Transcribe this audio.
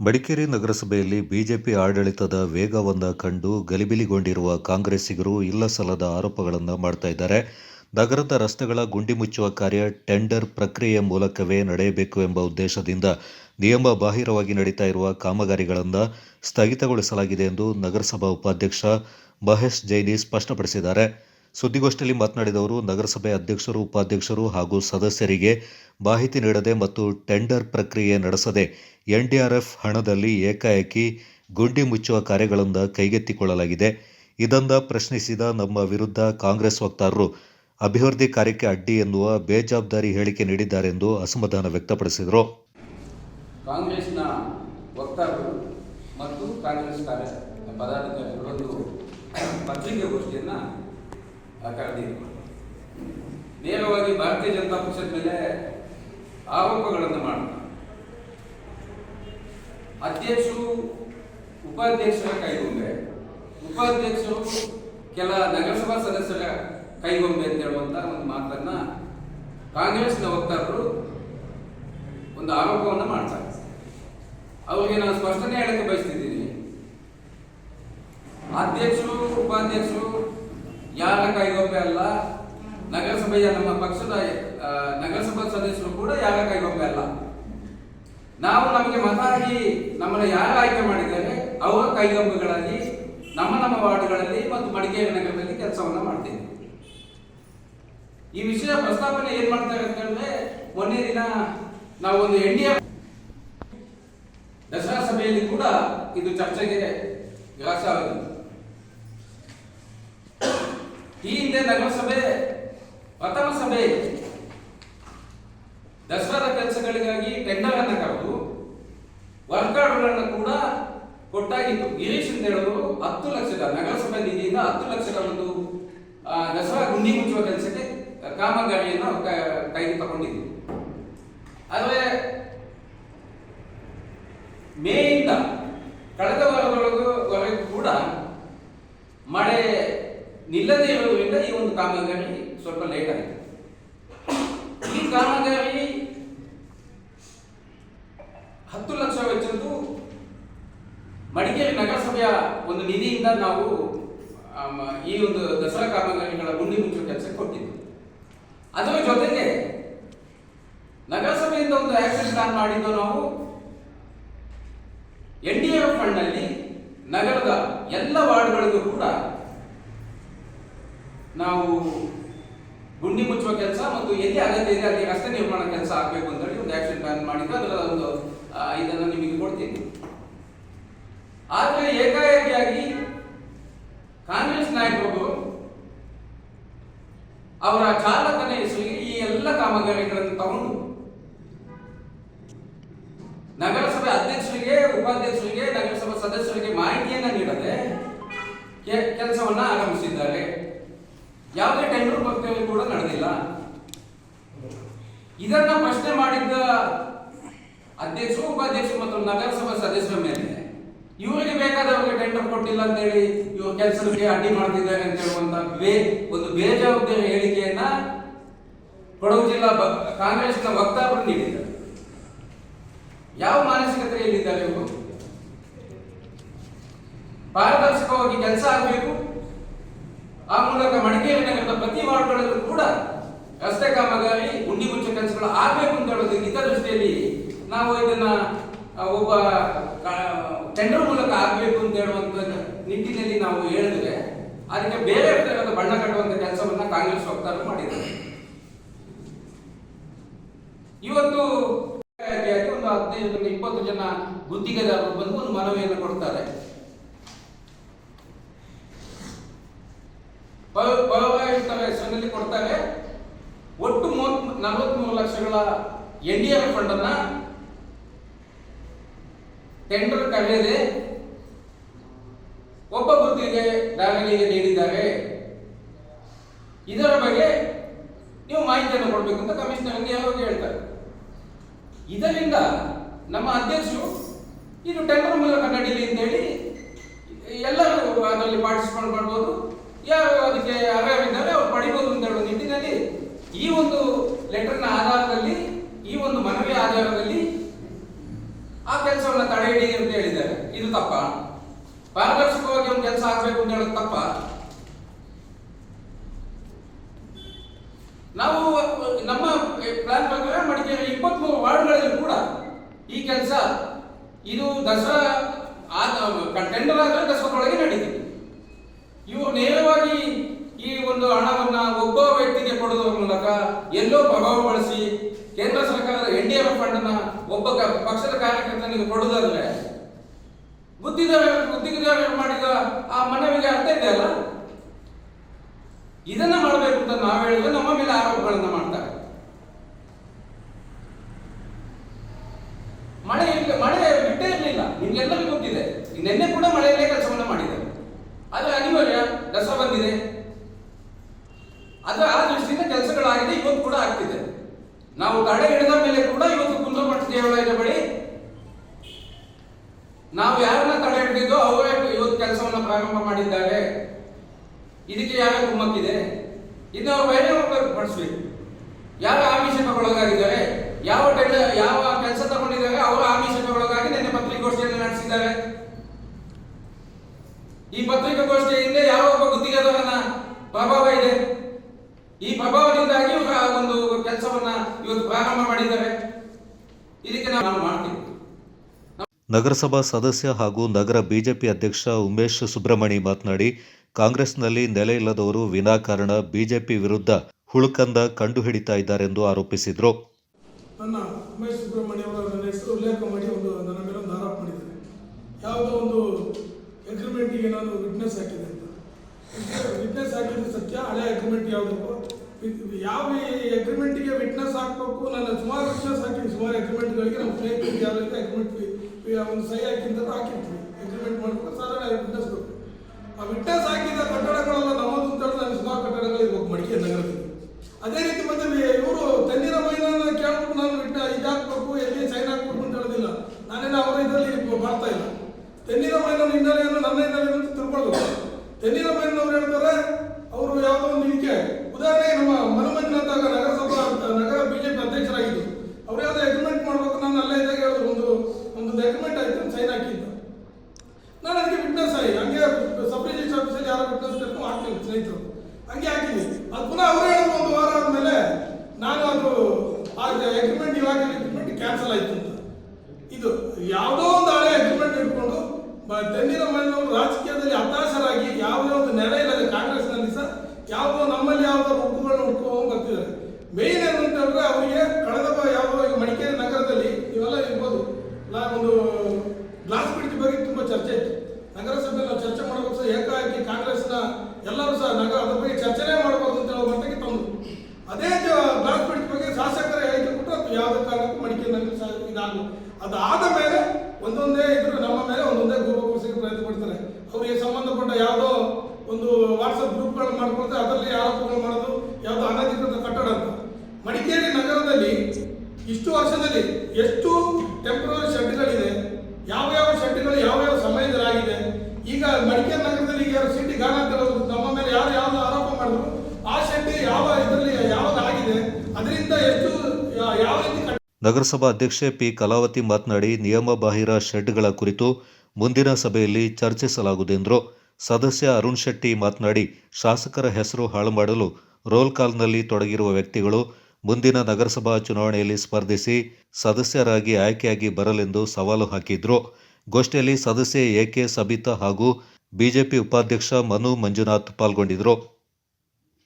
ಮಡಿಕೇರಿ ನಗರಸಭೆಯಲ್ಲಿ ಬಿಜೆಪಿ ಆಡಳಿತದ ವೇಗವನ್ನ ಕಂಡು ಗಲಿಬಿಲಿಗೊಂಡಿರುವ ಕಾಂಗ್ರೆಸ್ಸಿಗರು ಇಲ್ಲಸಲ್ಲದ ಆರೋಪಗಳನ್ನು ಮಾಡ್ತಾ ಇದ್ದಾರೆ. ನಗರದ ರಸ್ತೆಗಳ ಗುಂಡಿ ಮುಚ್ಚುವ ಕಾರ್ಯ ಟೆಂಡರ್ ಪ್ರಕ್ರಿಯೆ ಮೂಲಕವೇ ನಡೆಯಬೇಕು ಎಂಬ ಉದ್ದೇಶದಿಂದ ನಿಯಮ ಬಾಹಿರವಾಗಿ ನಡೀತಾ ಇರುವ ಕಾಮಗಾರಿಗಳನ್ನು ಸ್ಥಗಿತಗೊಳಿಸಲಾಗಿದೆ ಎಂದು ನಗರಸಭಾ ಉಪಾಧ್ಯಕ್ಷ ಮಹೇಶ್ ಜೈನಿ ಸ್ಪಷ್ಟಪಡಿಸಿದ್ದಾರೆ. ಸುದ್ದಿಗೋಷ್ಠಿಯಲ್ಲಿ ಮಾತನಾಡಿದವರು, ನಗರಸಭೆ ಅಧ್ಯಕ್ಷರು, ಉಪಾಧ್ಯಕ್ಷರು ಹಾಗೂ ಸದಸ್ಯರಿಗೆ ಮಾಹಿತಿ ನೀಡದೆ ಮತ್ತು ಟೆಂಡರ್ ಪ್ರಕ್ರಿಯೆ ನಡೆಸದೆ ಎನ್ಡಿಆರ್ಎಫ್ ಹಣದಲ್ಲಿ ಏಕಾಏಕಿ ಗುಂಡಿ ಮುಚ್ಚುವ ಕಾರ್ಯಗಳನ್ನು ಕೈಗೆತ್ತಿಕೊಳ್ಳಲಾಗಿದೆ. ಇದನ್ನು ಪ್ರಶ್ನಿಸಿದ ನಮ್ಮ ವಿರುದ್ಧ ಕಾಂಗ್ರೆಸ್ ವಕ್ತಾರರು, ಅಭಿವೃದ್ಧಿ ಕಾರ್ಯಕ್ಕೆ ಅಡ್ಡಿ ಎನ್ನುವ ಬೇಜವಾಬ್ದಾರಿ ಹೇಳಿಕೆ ನೀಡಿದ್ದಾರೆಂದು ಅಸಮಾಧಾನ ವ್ಯಕ್ತಪಡಿಸಿದರು. ಕಾಂಗ್ರೆಸ್ನ ವಕ್ತಾರರು ಮತ್ತು ಕಾಂಗ್ರೆಸ್ ಕಾರ್ಯ ಪದಾಧಿಕಾರಿಗಳೊಂದು ಪತ್ರಿಕೆಗೋಷ್ಠಿಯನ್ನು ಕರೆದಿದ್ರು ನೇರವಾಗಿ ಭಾರತೀಯ ಜನತಾ ಪಕ್ಷದ ಮೇಲೆ ಆರೋಪಗಳನ್ನು ಮಾಡ್ತಾರೆ. ಅಧ್ಯಕ್ಷರು, ಉಪಾಧ್ಯಕ್ಷರ ಕೈಗೊಂಬೆ. ಉಪಾಧ್ಯಕ್ಷರು ಕೆಲ ನಗರಸಭಾ ಸದಸ್ಯರ ಕೈಗೊಂಬೆ ಅಂತ ಹೇಳುವಂತ ಒಂದು ಮಾತನ್ನ ಕಾಂಗ್ರೆಸ್ನ ವಕ್ತಾರರು ಒಂದು ಆರೋಪವನ್ನು ಮಾಡ್ತಾರೆ. ಅವರಿಗೆ ನಾನು ಸ್ಪಷ್ಟನೆ ಹೇಳಕ್ಕೆ ಬಯಸ್ತಿದ್ದೀನಿ. ಅಧ್ಯಕ್ಷರು, ಉಪಾಧ್ಯಕ್ಷರು ಯಾರ ಕೈಗೊಂಬೆ ಅಲ್ಲ? ನಗರಸಭೆಯ ನಮ್ಮ ಪಕ್ಷದ ನಗರಸಭಾ ಸದಸ್ಯರು ಕೂಡ ಯಾರ ಕೈಗೊಂಬೆ ಅಲ್ಲ? ನಾವು ನಮಗೆ ಮತ ಹಾಕಿ ನಮ್ಮನ್ನು ಯಾರು ಆಯ್ಕೆ ಮಾಡಿದ್ದಾರೆ ಅವರ ಕೈಗೊಂಬೆಗಳಾಗಿ ನಮ್ಮ ನಮ್ಮ ವಾರ್ಡ್ಗಳಲ್ಲಿ ಮತ್ತು ಮಡಿಕೇರಿ ನಗರದಲ್ಲಿ ಕೆಲಸವನ್ನು ಮಾಡ್ತೀವಿ. ಈ ವಿಷಯ ಪ್ರಸ್ತಾಪನೆ ಏನ್ ಮಾಡ್ತಾರೆ ಅಂತ ಹೇಳಿದ್ರೆ, ಮೊನ್ನೆ ದಿನ ನಾವು ಒಂದು ಎನ್ ದಸರಾ ಸಭೆಯಲ್ಲಿ ಕೂಡ ಇದು ಚರ್ಚೆಗೆ ಗ್ರಾಸವಾಗಿದೆ ಈ ಹಿಂದೆ ನಗರಸಭೆ ಸಭೆ ದಸರಾದ ಕೆಲಸಗಳಿಗಾಗಿ ಟೆಂಡರ್ ಅನ್ನು ಕರೆದು ವರ್ಕ್ ಆರ್ಡರ್ಗಳನ್ನು ಕೂಡ ಕೊಟ್ಟಾಗಿತ್ತು. ಗಿರೀಶ್ ಅಂತ ಹೇಳೋರು ಹತ್ತು ಲಕ್ಷದ ನಗರಸಭೆ ನಿಧಿಯಿಂದ ಹತ್ತು ಲಕ್ಷದ ಒಂದು ದಸರಾ ಗುಂಡಿ ಮುಚ್ಚುವ ಕೆಲಸಕ್ಕೆ ಕಾಮಗಾರಿಯನ್ನು ಕೈಗೆ ತಗೊಂಡಿದ್ರು. ಆದರೆ ಮೇಯಿಂದ ಕಳೆದ ವಾರದೊಳಗೂ, ವರೆಗೂ ಕೂಡ ಮಳೆ ನಿಲ್ಲದೇ ಇರುವುದರಿಂದ ಈ ಒಂದು ಕಾಮಗಾರಿ ಸ್ವಲ್ಪ ಲೇಟ್ ಆಯಿತು ಈ ಕಾಮಗಾರಿ ಹತ್ತು ಲಕ್ಷ ವೆಚ್ಚದ್ದು ಮಡಿಕೇರಿ ನಗರಸಭೆಯ ಒಂದು ನಿಧಿಯಿಂದ ನಾವು ಈ ಒಂದು ದಸರಾ ಕಾಮಗಾರಿಗಳ ಗುಂಡಿ ಮುಚ್ಚುವ ಕೆಲಸ ಕೊಟ್ಟಿದ್ದು. ಅದರ ಜೊತೆಗೆ ನಗರಸಭೆಯಿಂದ ಒಂದು ಆಕ್ಷನ್ ಪ್ಲಾನ್ ಮಾಡಿದ್ದು ನಾವು ಎನ್ ಡಿ ಎಫ್ ಫಂಡ್ನಲ್ಲಿ ನಗರದ ಎಲ್ಲ ವಾರ್ಡ್ಗಳಿಗೂ ಕೂಡ ನಾವು ಗುಂಡಿ ಮುಚ್ಚುವ ಕೆಲಸ ಮತ್ತು ಎಲ್ಲಿ ಅಗತ್ಯ ಇದೆ ಅಲ್ಲಿ ರಸ್ತೆ ನಿರ್ಮಾಣ ಕೆಲಸ ಆಗಬೇಕು ಅಂತ ಹೇಳಿ ಒಂದು ಆಕ್ಷನ್ ಪ್ಲಾನ್ ಮಾಡಿದ್ದು. ಅದರ ಒಂದು ಇದನ್ನು ನಿಮಗೆ ಕೊಡ್ತೀನಿ. ಆದರೆ ಏಕಾಏಕಿಯಾಗಿ ಕಾಂಗ್ರೆಸ್ ನಾಯಕರು ಅವರ ಚಾಲಕನ ಹೆಸರಿಗೆ ಈ ಎಲ್ಲ ಕಾಮಗಾರಿಗಳನ್ನು ತಗೊಂಡು ನಗರಸಭೆ ಅಧ್ಯಕ್ಷರಿಗೆ, ಉಪಾಧ್ಯಕ್ಷರಿಗೆ, ನಗರಸಭಾ ಸದಸ್ಯರಿಗೆ ಮಾಹಿತಿಯನ್ನ ನೀಡದೆ ಕೆಲಸವನ್ನ ಆರಂಭಿಸಿದ್ದಾರೆ. ಯಾವುದೇ ಟೆಂಡರ್ ಪ್ರಕ್ರಿಯೆ ಕೂಡ ನಡೆದಿಲ್ಲ. ಇದನ್ನ ಪ್ರಶ್ನೆ ಮಾಡಿದ್ದ ಅಧ್ಯಕ್ಷರು, ಉಪಾಧ್ಯಕ್ಷರು ಮತ್ತು ನಗರಸಭಾ ಸದಸ್ಯರ ಮೇಲೆ. ಇವರಿಗೆ ಬೇಕಾದವರಿಗೆ ಟೆಂಡರ್ ಕೊಟ್ಟಿಲ್ಲ ಅಂತ ಹೇಳಿ ಇವರು ಕೆಲಸಕ್ಕೆ ಅಡ್ಡಿ ಮಾಡ್ತಿದ್ದಾರೆ ಅಂತ ಹೇಳುವಂತ ಬೇ ಒಂದು ಬೇಜವಾಬ್ದಾರಿ ಹೇಳಿಕೆಯನ್ನ ಕೊಡಗು ಜಿಲ್ಲಾ ಕಾಂಗ್ರೆಸ್ ಕಾಂಗ್ರೆಸ್ನ ವಕ್ತಾರರು ನೀಡಿದ್ದಾರೆ. ಯಾವ ಮಾನಸಿಕತೆಯಲ್ಲಿದ್ದಾರೆ ಇವರು? ಪಾರದರ್ಶಕವಾಗಿ ಕೆಲಸ ಆಗಬೇಕು ಆ ಮೂಲಕ ಮಡಿಕೇರಿ ನಗರದ ಪ್ರತಿ ವಾರ್ಡ್ಗಳಲ್ಲೂ ಕೂಡ ರಸ್ತೆ ಕಾಮಗಾರಿ ಉಂಡಿ ಮುಚ್ಚ ಕೆಲಸಗಳು ಆಗಬೇಕು ಅಂತ ಹೇಳೋದು ಹಿತದೃಷ್ಟಿಯಲ್ಲಿ ನಾವು ಇದನ್ನ ಒಬ್ಬ ಟೆಂಡರ್ ಮೂಲಕ ಆಗಬೇಕು ಅಂತ ಹೇಳುವಂತ ನಿಟ್ಟಿನಲ್ಲಿ ನಾವು ಹೇಳಿದ್ರೆ ಅದಕ್ಕೆ ಬೇರೆ ತರಹದ ಬಣ್ಣ ಕಟ್ಟುವಂತ ಕೆಲಸವನ್ನ ಕಾಂಗ್ರೆಸ್ ವಕ್ತಾರರು ಮಾಡಿದ್ದಾರೆ. ಇವತ್ತು ಒಂದು ಹದಿನೈದರಿಂದ ಇಪ್ಪತ್ತು ಜನ ಗುತ್ತಿಗೆದಾರರು ಬಂದು ಒಂದು ಮನವಿಯನ್ನು ಕೊಡ್ತಾರೆ. ಪೌ- ಪೌರಾಯುಕ್ತರ ಹೆಸರಿನಲ್ಲಿ ಕೊಡ್ತಾರೆ. ಒಟ್ಟು ಮೂವತ್, ನಲವತ್ಮೂರು ಲಕ್ಷಗಳ ಎನ್ ಡಿ ಎಫ್ ಫಂಡ್ ಅನ್ನ ಟೆಂಡರ್ ಕರೆಯದೆ ಒಬ್ಬ ಗುತ್ತಿಗೆದಾರನಿಗೆ ನೀಡಿದ್ದಾರೆ. ಇದರ ಬಗ್ಗೆ ನೀವು ಮಾಹಿತಿಯನ್ನು ಕೊಡಬೇಕು ಅಂತ ಕಮಿಷನರ್ ಯಾವಾಗ ಹೇಳ್ತಾರೆ. ಇದರಿಂದ ನಮ್ಮ ಅಧ್ಯಕ್ಷರು ಇದು ಟೆಂಡರ್ ಮೂಲಕ ನಡೀಲಿ ಅಂತ ಹೇಳಿ ಎಲ್ಲರೂ ಅದರಲ್ಲಿ ಪಾರ್ಟಿಸಿಪೇಟ್ ಮಾಡ್ಬೋದು. ಯಾರು ಅದಕ್ಕೆ ಅರ್ಹವಿದ್ದಾರೆ ಅವ್ರು ಪಡಿಬಹುದು ಅಂತ ಹೇಳುವ ನಿಟ್ಟಿನಲ್ಲಿ ಈ ಒಂದು ಲೆಟರ್ನ ಆಧಾರದಲ್ಲಿ, ಈ ಒಂದು ಮನವಿ ಆಧಾರದಲ್ಲಿ ಆ ಕೆಲಸವನ್ನ ತಡೆ ಹಿಡಿ ಅಂತ ಹೇಳಿದ್ದಾರೆ. ಇದು ತಪ್ಪ. ಪಾರದರ್ಶಕವಾಗಿ ಒಂದು ಕೆಲಸ ಆಗ್ಬೇಕು ಅಂತ ಹೇಳೋದು ತಪ್ಪ. ನಾವು, ನಮ್ಮ ಪ್ಲಾನ್ ಪ್ರಕಾರ ಮಡಿಕೇರಿ ಇಪ್ಪತ್ಮೂರು ವಾರ್ಡ್ಗಳಲ್ಲಿ ಕೂಡ ಈ ಕೆಲಸ, ಇದು ದಸರಾ ಟೆಂಡರ್ ಆದ್ರೆ ದಸರಾದೊಳಗೆ ನಡೀತದೆ. ಇವು ನೇರವಾಗಿ ಈ ಒಂದು ಹಣವನ್ನ ಒಬ್ಬ ವ್ಯಕ್ತಿಗೆ ಕೊಡುವುದರ ಮೂಲಕ ಎಲ್ಲೋ ಪ್ರಭಾವ ಬಳಸಿ ಕೇಂದ್ರ ಸರ್ಕಾರದ ಎನ್ ಡಿ ಎಫ್ ಫಂಡ್ ಅನ್ನ ಒಬ್ಬ ಪಕ್ಷದ ಕಾರ್ಯಕರ್ತನಿಗೆ ಕೊಡುವುದಾದ್ರೆ ಬುದ್ಧಿದಾರ ಬುದ್ಧಿದಾರರು ಮಾಡಿದ ಆ ಮನವಿಗೆ ಅರ್ಥ ಇದೆ ಅಲ್ಲ? ಇದನ್ನ ಮಾಡಬೇಕು ಅಂತ ನಾವು ಹೇಳಿದ್ರೆ ನಮ್ಮ ಮೇಲೆ ಆರೋಪಗಳನ್ನ ಮಾಡ್ತಾರೆ. ಮಳೆ ಮಳೆ ಬಿಟ್ಟೇ ಇರಲಿಲ್ಲ. ನಿಮ್ಗೆಲ್ಲರಿಗೂ ಗೊತ್ತಿದೆ. ನಿನ್ನೆ ಕೂಡ ಮಳೆಯಲ್ಲೇ ಕೆಲಸವನ್ನ ಮಾಡಿ ಬಂದಿದೆ. ಅದರ ಆ ದೃಷ್ಟಿಯಿಂದ ಕೆಲಸಗಳಾಗಿದೆ, ಇವತ್ತು ಕೂಡ ಆಗ್ತಿದೆ. ನಾವು ತಡೆ ಹಿಡಿದ ಮೇಲೆ ಕೂಡ ಇವತ್ತು ಕುಂದ್ರಮಠ ದೇವಾಲಯದ ಬಳಿ ನಾವು ಯಾರನ್ನ ತಡೆ ಹಿಡಿದಿದ್ದೋ ಅವರೇ ಇವತ್ತು ಕೆಲಸವನ್ನ ಪ್ರಾರಂಭ ಮಾಡಿದ್ದಾರೆ. ಇದಕ್ಕೆ ಯಾರ ಕುಮ್ಮಕ್ಕಿದೆ? ಇನ್ನು ಅವ್ರು ಬಹಿರಂಗ ಪಡಿಸ್ಬೇಕು ಯಾರು ಆಮಿಷಕ್ಕೆ ಒಳಗಾಗಿದ್ದಾರೆ ಯಾವ ಯಾವ ಕೆಲಸ ತಗೊಂಡಿದ್ದಾರೆ? ಅವರು ಆಮಿಷಕ್ಕೆ ಒಳಗಾಗಿ ನಿನ್ನೆ ಪತ್ರಿಕಾಗೋಷ್ಠಿಯನ್ನು ನಡೆಸಿದ್ದಾರೆ. ಈ ಪತ್ರಿಕಾಗೋಷ್ಠಿಯ ಹಿಂದೆ ಯಾವ ಒಬ್ಬ ಗುತ್ತಿಗೆದಾರನ ಪ್ರಭಾವ ಇದೆ. ಈ ಪ್ರಭಾವದಿಂದಾಗಿ ಇವರು ಒಂದು ಕೆಲಸವನ್ನ ಇವತ್ತು ಪ್ರಾರಂಭ ಮಾಡಿದ್ದಾರೆ. ಇದಕ್ಕೆ ನಾವು ಮಾಡ್ತೀವಿ. ನಗರಸಭಾ ಸದಸ್ಯ ಹಾಗೂ ನಗರ ಬಿಜೆಪಿ ಅಧ್ಯಕ್ಷ ಉಮೇಶ್ ಸುಬ್ರಹ್ಮಣಿ ಮಾತನಾಡಿ ಕಾಂಗ್ರೆಸ್ನಲ್ಲಿ ನೆಲೆ ಇಲ್ಲದವರು ವಿನಾಕಾರಣ ಬಿಜೆಪಿ ವಿರುದ್ಧ ಹುಳುಕಂದ ಕಂಡುಹಿಡಿತಾ ಇದ್ದಾರೆಂದು ಆರೋಪಿಸಿದರು ನನ್ನ ಉಮೇಶ್ ಸುಬ್ರಹ್ಮಣ್ಯ ಅವರ ನನ್ನ ಹೆಸರು ಉಲ್ಲೇಖ ಮಾಡಿ ಒಂದು ನನ್ನ ಮೇಲೆ ಒಂದು ಆರೋಪ ಮಾಡಿದ್ದಾರೆ ಯಾವುದೋ ಒಂದು ಅಗ್ರಿಮೆಂಟಿಗೆ ನಾನು ವಿಟ್ನೆಸ್ ಹಾಕಿದೆ ಅಂತ ವಿಟ್ನೆಸ್ ಹಾಕಿದ್ರೆ ಸತ್ಯ, ಹಳೆ ಅಗ್ರಿಮೆಂಟ್ ಯಾವುದು? ಯಾವ ಅಗ್ರಿಮೆಂಟ್ಗೆ ವಿಟ್ನೆಸ್ ಹಾಕಬೇಕು? ನಾನು ಸುಮಾರು ವಿಟ್ನೆಸ್ ಹಾಕಿದ್ದೀನಿ. ಸುಮಾರು ಅಗ್ರಿಮೆಂಟ್ಗಳಿಗೆ ನಮ್ಮ ಸ್ನೇಹಿತರಿಗೆ ಯಾರಿಗೆ ಅಗ್ರಿಮೆಂಟ್ ಒಂದು ಸಹಿ ಹಾಕಿಂತ ಹಾಕಿರ್ತೀವಿ. ಅಗ್ರಿಮೆಂಟ್ ಮಾಡ್ಬೇಕು ಸಾಧಾರಣ ವಿಟ್ನೆಸ್ ಬೇಕು ಆ ವಿಟ್ನೆಸ್ ಹಾಕಿದ ಕಟ್ಟಡಗಳೆಲ್ಲ ನಮ್ಮದು ಅಂತ ಹೇಳಿದ್ರೆ ನನಗೆ ಸುಮಾರು ಕಟ್ಟಡಗಳು ಇರ್ಬೇಕು ಮಡಿಕೆ ನಗರದಲ್ಲಿ ಅದೇ ರೀತಿ ಮತ್ತೆ ಇವರು ತಣ್ಣೀರ ಮೈದಾನ ಕೇಳ್ಬಿಟ್ಟು ನಾನು ಬಿಟ್ಟು ಇದಾಕ್ಬೇಕು ಎಲ್ಲಿ ಸೈನ್ ಹಾಕ್ಬೇಕು ಅಂತ ಹೇಳೋದಿಲ್ಲ ನಾನೇನು ಅವರ ಇದರಲ್ಲಿ ಮಾಡ್ತಾ ಇಲ್ಲ ತೆನ್ನೀರ ಮೈದಾನ ಹಿನ್ನೆಲೆಯನ್ನು ನನ್ನ ಹಿನ್ನೆಲೆ ಅಂತ ತಿಳ್ಕೊಳ್ಬೇಕು ತೆನ್ನೀರ ಮೈದಾನ ಅವ್ರು ಹೇಳ್ತಾರೆ ಅವರು ಯಾವುದೋ ಒಂದು ಇದಕ್ಕೆ ಉದಾಹರಣೆಗೆ ನಮ್ಮ ಮನಮಂಜುನಾಥ್ ಆಗ ನಗರಸಭಾ ನಗರ ಬಿಜೆಪಿ ಅಧ್ಯಕ್ಷರಾಗಿದ್ದು ಅವ್ರು ಯಾವುದೋ ಅಗ್ರಿಮೆಂಟ್ ಮಾಡ್ಬೇಕು ನಾನು ಅಲ್ಲೇ ಇದ್ದಾಗ ಹೇಳಿದ್ರು ಒಂದು ಒಂದು ಅಗ್ರಿಮೆಂಟ್ ಆಯ್ತು ಸೈನ್ ಹಾಕಿದ್ದು ನಾನು ಅದಕ್ಕೆ ವಿಟ್ನೆಸ್ ಆಗಿ ಹಂಗೆ ಸಬ್ ರಿಜಿಸ್ಟರ್ ಆಫೀಸಲ್ಲಿ ಯಾರೋ ವಿಟ್ನೆಸ್ ಬೇಕು ಹಾಕ್ತೀನಿ ಸ್ನೇಹಿತರು ಹಂಗೆ ಹಾಕಿದ್ವಿ ಅದು ಪುನಃ ಅವರು ಹೇಳಿದ್ರು ಒಂದು ವಾರ ಆದ್ಮೇಲೆ ನಾನು ಅದು ಆ ಅಗ್ರಿಮೆಂಟ್ ಇವಾಗ ಅಗ್ರಿಮೆಂಟ್ ಕ್ಯಾನ್ಸಲ್ ಆಯ್ತು ಅಂತ. ಇದು ಯಾವುದೋ ಒಂದು ಹಳೆ ಅಗ್ರಿಮೆಂಟ್ ಇಟ್ಕೊಂಡು ತೆನ್ನಿನ ಮನೆಯವರು ರಾಜಕೀಯದಲ್ಲಿ ಹತಾಶರಾಗಿ ಯಾವುದೇ ಒಂದು ನೆಲೆ ಇಲ್ಲದೆ ಕಾಂಗ್ರೆಸ್ನಲ್ಲಿ ಸಹ, ಯಾವುದೋ ನಮ್ಮಲ್ಲಿ ಯಾವುದೋ ಉಪ್ಪುಗಳನ್ನ ಹುಡ್ಕೊಂಡು ಬರ್ತಿದ್ದಾರೆ ಮೇನ್ ಏನು ಅಂತ ಹೇಳಿದ್ರೆ ಅವರಿಗೆ ಕಳೆದ ಬ- ಯಾವುದೋ ಈಗ ಮಡಿಕೇರಿ ನಗರದಲ್ಲಿ ನೀವೆಲ್ಲ ಇರ್ಬೋದು ಲಾ- ಒಂದು ಗ್ಲಾಸ್ ಬ್ರಿಡ್ಜ್ ಬಗ್ಗೆ ತುಂಬಾ ಚರ್ಚೆ ಇತ್ತು ನಗರಸಭೆಯಲ್ಲಿ ನಾವು ಚರ್ಚೆ ಮಾಡಬೇಕು ಸಹ ಏಕಾಏಕಿ ಕಾಂಗ್ರೆಸ್ನ ಎಲ್ಲರೂ ಸಹ ನಗರ ಅದ್ರ ಬಗ್ಗೆ ಚರ್ಚೆನೇ ಮಾಡಬಹುದು ಅಂತ ಹೇಳೋ ಮಟ್ಟಿಗೆ ತಂದು ಅದೇ ಜ- ಗ್ಲಾಸ್ ಬ್ರಿಡ್ಜ್ ಬಗ್ಗೆ ಶಾಸಕರ ಹೇಳಿಕೆ ಕೊಟ್ಟರೆ ಅದು ಯಾವುದೇ ಕಾರಣಕ್ಕೂ ಮಡಿಕೇರಿನಲ್ಲಿ ಸಹ ಇದಾಗು ಅದಾದ ಮೇಲೆ ಒಂದೊಂದೇ ಇದ್ರು ನಮ್ಮ ಮೇಲೆ ಒಂದೊಂದೇ ಗೋಪಕೃಷಿಗೆ ಪ್ರಯತ್ನ ಪಡ್ತಾರೆ ಅವರಿಗೆ ಸಂಬಂಧಪಟ್ಟ ಯಾವುದೋ ಒಂದು ವಾಟ್ಸಪ್ ಗ್ರೂಪ್ಗಳು ಮಾಡ್ಕೊಳ್ತಾರೆ ಅದರಲ್ಲಿ ಆರೋಪಗಳು ಮಾಡೋದು ಯಾವುದೋ ಅನಧಿಕೃತ ಕಟ್ಟಡ ಅಂತ ಮಡಿಕೇರಿ ನಗರದಲ್ಲಿ ಇಷ್ಟು ವರ್ಷದಲ್ಲಿ ಎಷ್ಟು ಟೆಂಪ್ರವರಿ ಶೆಡ್ಗಳಿದೆ ಯಾವ ಯಾವ ಶೆಡ್ಗಳು ಯಾವ ಯಾವ ಸಮಯದಲ್ಲಾಗಿದೆ ಈಗ ಮಡಿಕೆ ನಗರದಲ್ಲಿ ಈಗ ಸಿಟಿ ಅಂತ ನಮ್ಮ ಮೇಲೆ ಯಾರು ಯಾವ್ದು ಆರೋಪ ಮಾಡಿದ್ರು, ಆ ಶೆಟ್ಟಿ ಯಾವ ಇದರಲ್ಲಿ ಯಾವ್ದಾಗಿದೆ ಅದರಿಂದ ಎಷ್ಟು ಯಾವ ರೀತಿ ನಗರಸಭಾ ಅಧ್ಯಕ್ಷೆ ಪಿ ಕಲಾವತಿ ಮಾತನಾಡಿ, ನಿಯಮ ಬಾಹಿರ ಶೆಡ್ಗಳ ಕುರಿತು ಮುಂದಿನ ಸಭೆಯಲ್ಲಿ ಚರ್ಚಿಸಲಾಗುವುದೆಂದರು ಸದಸ್ಯ ಅರುಣ್ ಶೆಟ್ಟಿ ಮಾತನಾಡಿ, ಶಾಸಕರ ಹೆಸರು ಹಾಳು ಮಾಡಲು ರೋಲ್ ಕಾಲ್ನಲ್ಲಿ ತೊಡಗಿರುವ ವ್ಯಕ್ತಿಗಳು ಮುಂದಿನ ನಗರಸಭಾ ಚುನಾವಣೆಯಲ್ಲಿ ಸ್ಪರ್ಧಿಸಿ ಸದಸ್ಯರಾಗಿ ಆಯ್ಕೆಯಾಗಿ ಬರಲೆಂದು ಸವಾಲು ಹಾಕಿದ್ರು. ಗೋಷ್ಠಿಯಲ್ಲಿ ಸದಸ್ಯೆ ಎಕೆ ಸಬಿತಾ ಹಾಗೂ ಬಿಜೆಪಿ ಉಪಾಧ್ಯಕ್ಷ ಮನು ಮಂಜುನಾಥ್ ಪಾಲ್ಗೊಂಡಿದ್ದರು.